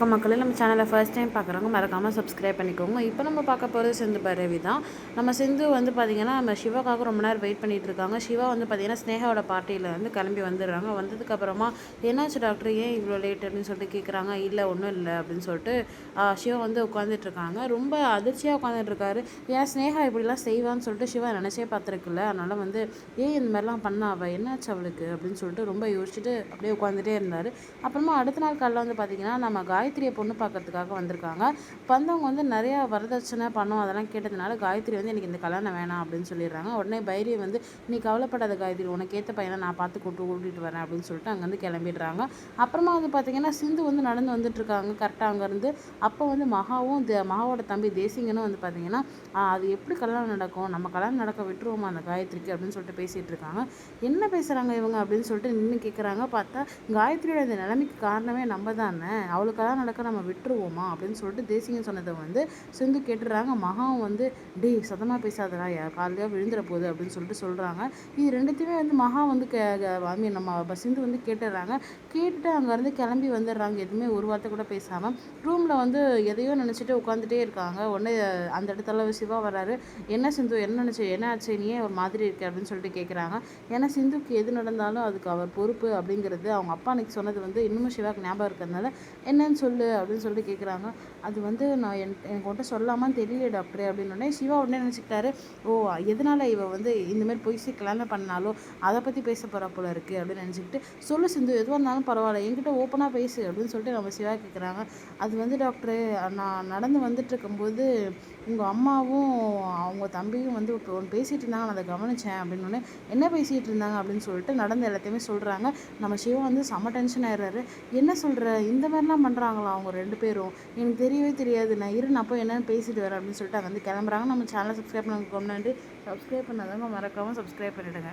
வணக்கம் மக்களே நம்ம சேனலை ஃபர்ஸ்ட் டைம் பார்க்குறவங்க மறக்காமல் சப்ஸ்கிரைப் பண்ணிக்கோங்க. இப்போ நம்ம பார்க்க போகிறது சிந்து பரவி தான். நம்ம சிந்து வந்து பார்த்திங்கன்னா நம்ம சிவாக்காக ரொம்ப நேரம் வெயிட் பண்ணிகிட்டு இருக்காங்க. சிவா வந்து பார்த்திங்கன்னா ஸ்னேகாவோட பார்ட்டியில் வந்து கிளம்பி வந்துடுறாங்க. வந்ததுக்கப்புறமா என்னாச்சு டாக்டர் ஏன் இவ்வளோ லேட் அப்படின்னு சொல்லிட்டு கேட்குறாங்க இல்லை ஒன்றும் இல்லை அப்படின்னு சொல்லிட்டு சிவா வந்து உட்காந்துட்டு இருக்காங்க. ரொம்ப அதிர்ச்சியாக உட்காந்துட்டு இருக்காரு. ஏன் ஸ்னேகா இப்படிலாம் செய்வான்னு சொல்லிட்டு சிவா நினச்சே பார்த்துருக்குல்ல அதனால் வந்து ஏன் இந்த மாதிரிலாம் பண்ணா அவள் என்னாச்சு அவளுக்கு? அப்படின்னு சொல்லிட்டு ரொம்ப யோசிச்சுட்டு அப்படியே உட்காந்துட்டே இருந்தார். அப்புறமா அடுத்த நாள் காலையில் வந்து பார்த்திங்கன்னா நம்ம காய் காயத்ரியை பொண்ணு பார்க்கறதுக்காக வந்திருக்காங்க. வந்தவங்க வந்து நிறையா வரதட்சணை பணம் அதெல்லாம் கேட்டதுனால காயத்ரி வந்து எனக்கு இந்த கல்யாணம் வேணாம் அப்படின்னு சொல்லிடுறாங்க. உடனே பைரி வந்து நீ கவலைப்படாத காயத்ரி உனக்கு ஏற்ற பையனை நான் பார்த்து கூட்டு கூட்டிகிட்டு வரேன் அப்படின்னு சொல்லிட்டு அங்கேருந்து கிளம்பிடுறாங்க. அப்புறமா வந்து பார்த்திங்கன்னா சிந்து வந்து நடந்து வந்துட்டுருக்காங்க. கரெக்டாக அங்கேருந்து அப்போ வந்து மகாவும் மகாவோட தம்பி தேசிங்கனும் வந்து பார்த்திங்கன்னா அது எப்படி கல்யாணம் நடக்கும்? நம்ம கல்யாணம் நடக்க விட்டுருவோமா அந்த காயத்ரிக்கு? அப்படின்னு சொல்லிட்டு பேசிகிட்டு இருக்காங்க. என்ன பேசுகிறாங்க இவங்க அப்படின்னு சொல்லிட்டு நின்று கேட்குறாங்க பார்த்தா காயத்ரியோட இந்த நிலைமைக்கு காரணமே நம்ம தானே. நடக்க நம்ம விட்டுருவோமா? அப்படின்னு சொல்லிட்டு தேசியம் சொன்னதை வந்து சிந்து கேட்டுடுறாங்க மகாவும் வந்து டே சத்தமாக பேசாதடா காலையாக விழுந்துட போகுது அப்படின்னு சொல்லிட்டு சொல்கிறாங்க இது ரெண்டுத்தையுமே வந்து மகா வந்து ஐ மீன் நம்ம சிந்து வந்து கேட்டுடுறாங்க கேட்டுட்டு அங்கேருந்து கிளம்பி வந்துடுறாங்க. எதுவுமே ஒரு வார்த்தை கூட பேசாமல் ரூமில் வந்து எதையோ நினச்சிட்டு உட்காந்துட்டே இருக்காங்க. உடனே அந்த இடத்துல சிவா வராரு. என்ன சிந்து என்ன நினச்சி என்ன ஆச்சு? நீ ஒரு மாதிரி இருக்கு? அப்படின்னு சொல்லிட்டு கேட்குறாங்க ஏன்னா சிந்துக்கு எது நடந்தாலும் அதுக்கு அவர் பொறுப்பு அப்படிங்கிறது அவங்க அப்பா அன்னைக்கு சொன்னது வந்து இன்னமும் சிவாக்கு ஞாபகம் இருக்கிறதுனால என்னன்னு சொல்லு அப்படின்னு சொல்லிட்டு கேட்குறாங்க அது வந்து நான் என் எனக்கு ஒன்ட்ட சொல்லாமல் தெரியல டாக்டர் அப்படின்னு சிவா உடனே நினச்சிக்கிட்டாரு ஓ எதனால் இவ வந்து இந்தமாரி பொய் கல்யாணம் பண்ணாலும் அதை பற்றி பேச போகிறா போல இருக்குது அப்படின்னு நினச்சிக்கிட்டு சொல்லு சிந்து எதுவாக இருந்தாலும் பரவாயில்ல என்கிட்ட ஓப்பனாக பேசு அப்படின்னு சொல்லிட்டு நம்ம சிவா கேட்குறாங்க அது வந்து டாக்டரு நான் நடந்து வந்துட்டு இருக்கும்போது உங்கள் அம்மாவும் அவங்க தம்பியும் வந்து இப்போ ஒன்று பேசிகிட்டு இருந்தாங்க நான் அதை கவனித்தேன் அப்படின்னு என்ன பேசிகிட்டு இருந்தாங்க? அப்படின்னு சொல்லிட்டு நடந்த எல்லாத்தையுமே சொல்கிறாங்க நம்ம சிவா வந்து செம்ம டென்ஷன் ஆயிடுறாரு. என்ன சொல்கிற இந்த மாதிரிலாம் பண்ணுறாங்களா அவங்க ரெண்டு பேரும்? எனக்கு தெரியவே தெரியாது. நான் இரு நான் போய் என்னென்னு பேசிட்டு வரேன் அப்படின்னு சொல்லிட்டு வந்து கிளம்புறாங்க. நம்ம சேனலை சப்ஸ்கிரைப் பண்ண வந்து சப்ஸ்கிரைப் பண்ணாதவங்க மறக்காமல் சப்ஸ்கிரைப் பண்ணிவிடுங்க